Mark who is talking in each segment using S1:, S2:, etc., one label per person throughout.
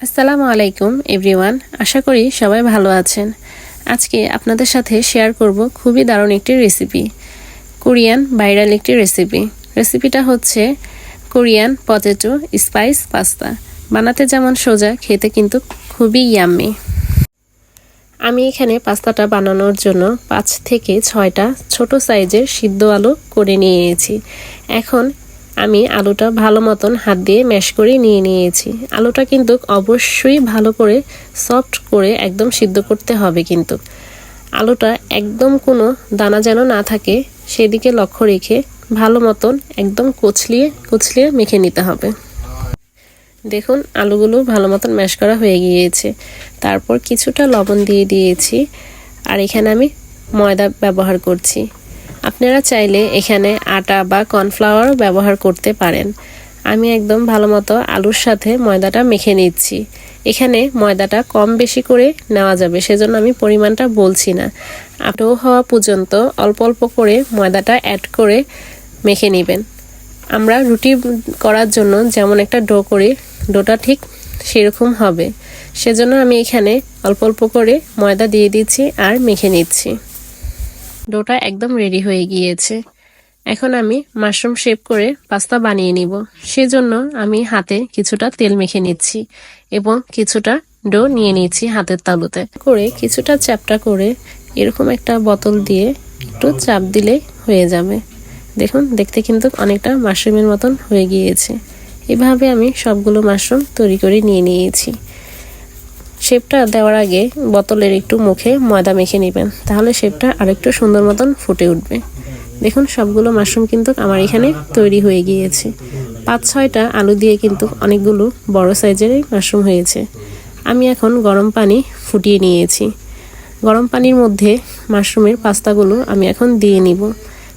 S1: আসসালামু আলাইকুম, এভরিওয়ান। আশা করি সবাই ভালো আছেন। আজকে আপনাদের সাথে শেয়ার করব খুবই দারুণ একটি রেসিপি, কোরিয়ান ভাইরাল একটি রেসিপি। রেসিপিটা হচ্ছে কোরিয়ান পটেটো স্পাইস পাস্তা। বানাতে যেমন সোজা, খেতে কিন্তু খুবই ইয়াম্মি আমি এখানে পাস্তাটা বানানোর জন্য পাঁচ থেকে ছয়টা ছোট সাইজের সিদ্ধ আলু করে নিয়েছি। এখন আমি আলুটা ভালো মতন হাত দিয়ে ম্যাশ করে নিয়ে নিয়েছি। আলুটা কিন্তু অবশ্যই ভালো করে সফট করে একদম সিদ্ধ করতে হবে কিন্তু। আলুটা একদম কোনো দানা যেন না থাকে, সেদিকে লক্ষ্য রেখে ভালো মতন একদম কচলিয়ে কচলিয়ে মেখে নিতে হবে। দেখুন, আলুগুলো ভালো মতন ম্যাশ করা হয়ে গিয়েছে। তারপর কিছুটা লবণ দিয়ে দিয়েছি। আর এখানে আমি ময়দা ব্যবহার করছি। আপনারা চাইলে এখানে আটা বা কর্নফ্লাওয়ারও ব্যবহার করতে পারেন। আমি একদম ভালো মতো আলুর সাথে ময়দাটা মেখে নিচ্ছি। এখানে ময়দাটা কম বেশি করে নেওয়া যাবে, সেজন্য আমি পরিমাণটা বলছি না। ডো হওয়া পর্যন্ত অল্প অল্প করে ময়দাটা অ্যাড করে মেখে নেবেন। আমরা রুটি করার জন্য যেমন একটা ডো করি, ডোটা ঠিক সেরকম হবে। সেজন্য আমি এখানে অল্প অল্প করে ময়দা দিয়ে দিচ্ছি আর মেখে নিচ্ছি। ডোটা একদম রেডি হয়ে গিয়েছে। এখন আমি মাশরুম শেপ করে পাস্তা বানিয়ে নিব। সেজন্য আমি হাতে কিছুটা তেল মেখে নিচ্ছি এবং কিছুটা ডো নিয়ে নিচ্ছি হাতের তালুতে। করে কিছুটা চ্যাপটা করে এরকম একটা বোতল দিয়ে একটু চাপ দিলে হয়ে যাবে। দেখুন, দেখতে কিন্তু অনেকটা মাশরুমের মতন হয়ে গিয়েছে। এভাবে আমি সবগুলো মাশরুম তৈরি করে নিয়ে নিয়েছি। শেপটা দেওয়ার আগে বোতলের একটু মুখে ময়দা মেখে নেবেন। তাহলে শেপটা আরেকটু সুন্দর মতন ফুটে উঠবে। দেখুন, সবগুলো মাশরুম কিন্তু আমার এখানে তৈরি হয়ে গিয়েছে। পাঁচ, ছয়টা আলু দিয়ে কিন্তু অনেকগুলো বড় সাইজেরই মাশরুম হয়েছে। আমি এখন গরম পানি ফুটিয়ে নিয়েছি। গরম পানির মধ্যে মাশরুমের পাস্তাগুলো আমি এখন দিয়ে নিব।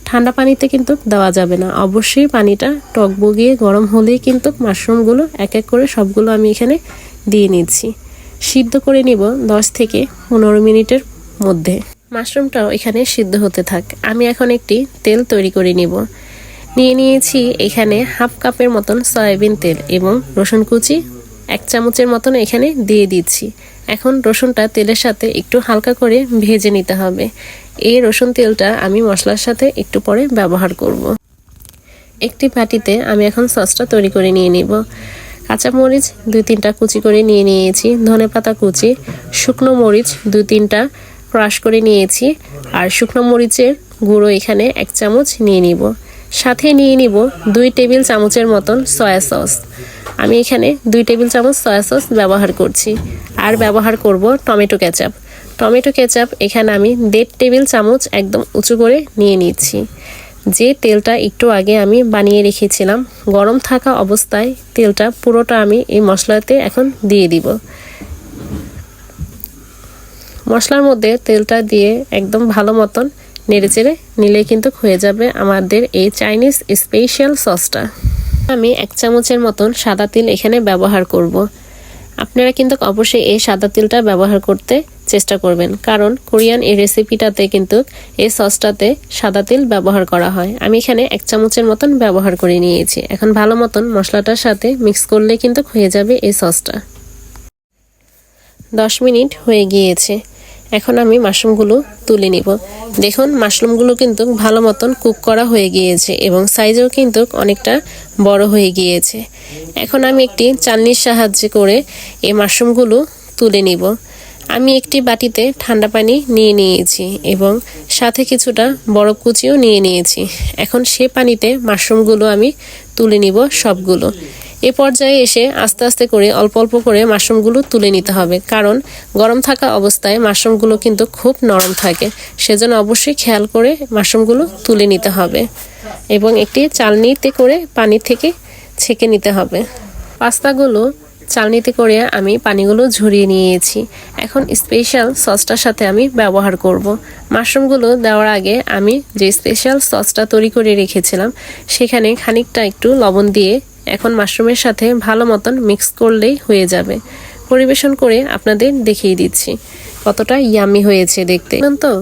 S1: ঠান্ডা পানিতে কিন্তু দেওয়া যাবে না। অবশ্যই পানিটা টক বগিয়ে গরম হলেই কিন্তু মাশরুমগুলো এক এক করে সবগুলো আমি এখানে দিয়ে নিচ্ছি। সিদ্ধ করে নিব দশ থেকে পনেরো মিনিটের মধ্যে। মাশরুমটাও এখানে সিদ্ধ হতে থাক। আমি এখন একটি তেল তৈরি করে নিব। নিয়ে নিয়েছি এখানে হাফ কাপের মতন সয়াবিন তেল এবং রসুন কুচি। এক চামচের মতন এখানে দিয়ে দিচ্ছি। এখন রসুনটা তেলের সাথে একটু হালকা করে ভেজে নিতে হবে। এই রসুন তেলটা আমি মশলার সাথে একটু পরে ব্যবহার করব। একটি বাটিতে আমি এখন সসটা তৈরি করে নিয়ে নিব। কাঁচামরিচ দুই তিনটা কুচি করে নিয়ে নিয়েছি, ধনে পাতা কুচি, শুকনো মরিচ দুই তিনটা ক্রাশ করে নিয়েছি, আর শুকনো মরিচের গুঁড়ো এখানে এক চামচ নিয়ে নিব। সাথে নিয়ে নিব দুই টেবিল চামচের মতন সয়া সস। আমি এখানে দুই টেবিল চামচ সয়া সস ব্যবহার করছি। আর ব্যবহার করব টমেটো কেচাপ। টমেটো কেচাপ এখানে আমি দেড় টেবিল চামচ একদম উঁচু করে নিয়ে নিচ্ছি। যে তেলটা একটু আগে আমি বানিয়ে রেখেছিলাম, গরম থাকা অবস্থায় তেলটা পুরোটা আমি এই মশলাতে এখন দিয়ে দিব মশলার মধ্যে তেলটা দিয়ে একদম ভালো মতন নেড়ে চেড়ে নিলে কিন্তু হয়ে যাবে আমাদের এই চাইনিজ স্পেশাল সসটা আমি এক চামচের মতন সাদা তেল এখানে ব্যবহার করব। আপনারা কিন্তু অবশ্যই এই সাদা তিলটা ব্যবহার করতে চেষ্টা করবেন। কারণ কোরিয়ান এই রেসিপিটাতে কিন্তু এই সসটাতে সাদা তেল ব্যবহার করা হয়। আমি এখানে এক চামচের মতন ব্যবহার করে নিয়েছি। এখন ভালো মতন মশলাটার সাথে মিক্স করলে কিন্তু হয়ে যাবে এই সসটা দশ মিনিট হয়ে গিয়েছে। এখন আমি মাশরুমগুলো তুলে নিব। দেখুন, মাশরুমগুলো কিন্তু ভালো মতন কুক করা হয়ে গিয়েছে এবং সাইজও কিন্তু অনেকটা বড় হয়ে গিয়েছে। এখন আমি একটি চালনির সাহায্যে করে এই মাশরুমগুলো তুলে নিব। আমি একটি বাটিতে ঠান্ডা পানি নিয়ে নিয়েছি এবং সাথে কিছুটা বরফ কুচিও নিয়ে নিয়েছি। এখন সে পানিতে মাশরুমগুলো আমি তুলে নিব সবগুলো। এ পর্যায়ে এসে আস্তে আস্তে করে অল্প অল্প করে মাশরুমগুলো তুলে নিতে হবে। কারণ গরম থাকা অবস্থায় মাশরুমগুলো কিন্তু খুব নরম থাকে। সেজন্য অবশ্যই খেয়াল করে মাশরুমগুলো তুলে নিতে হবে এবং একটি চালনিতে করে পানি থেকে ছেঁকে নিতে হবে। পাস্তাগুলো চালনিতে করে আমি পানিগুলো ঝরিয়ে নিয়েছি। এখন স্পেশাল সসটার সাথে আমি ব্যবহার করব। মাশরুমগুলো দেওয়ার আগে আমি যে স্পেশাল সসটা তৈরি করে রেখেছিলাম, সেখানে খানিকটা একটু লবণ দিয়ে এখন মাশরুমের সাথে ভালো মতন মিক্স করলেই হয়ে যাবে। পরিবেশন করে আপনাদের দেখিয়ে দিচ্ছি। কতটা ইয়ামি হয়েছে দেখতে। তো,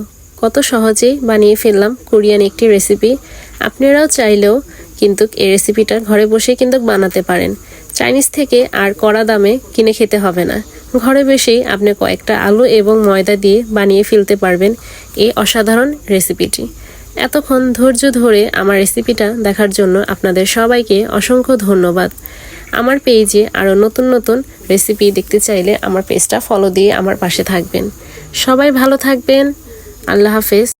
S1: কত সহজেই বানিয়ে ফেললাম কোরিয়ান একটি রেসিপি আপনারাও চাইলেও কিন্তু এই রেসিপিটা ঘরে বসে কিন্তু বানাতে পারেন। চাইনিজ থেকে আর কড়া দামে কিনে খেতে হবে না। ঘরে বসেই আপনি কয়েকটা আলু এবং ময়দা দিয়ে বানিয়ে ফেলতে পারবেন এই অসাধারণ রেসিপিটি এতক্ষণ ধৈর্য ধরে আমার রেসিপিটা দেখার জন্য আপনাদের সবাইকে অসংখ্য ধন্যবাদ। আমার পেজে আরও নতুন নতুন রেসিপি দেখতে চাইলে আমার পেজটা ফলো দিয়ে আমার পাশে থাকবেন। সবাই ভালো থাকবেন। আল্লাহ হাফেজ।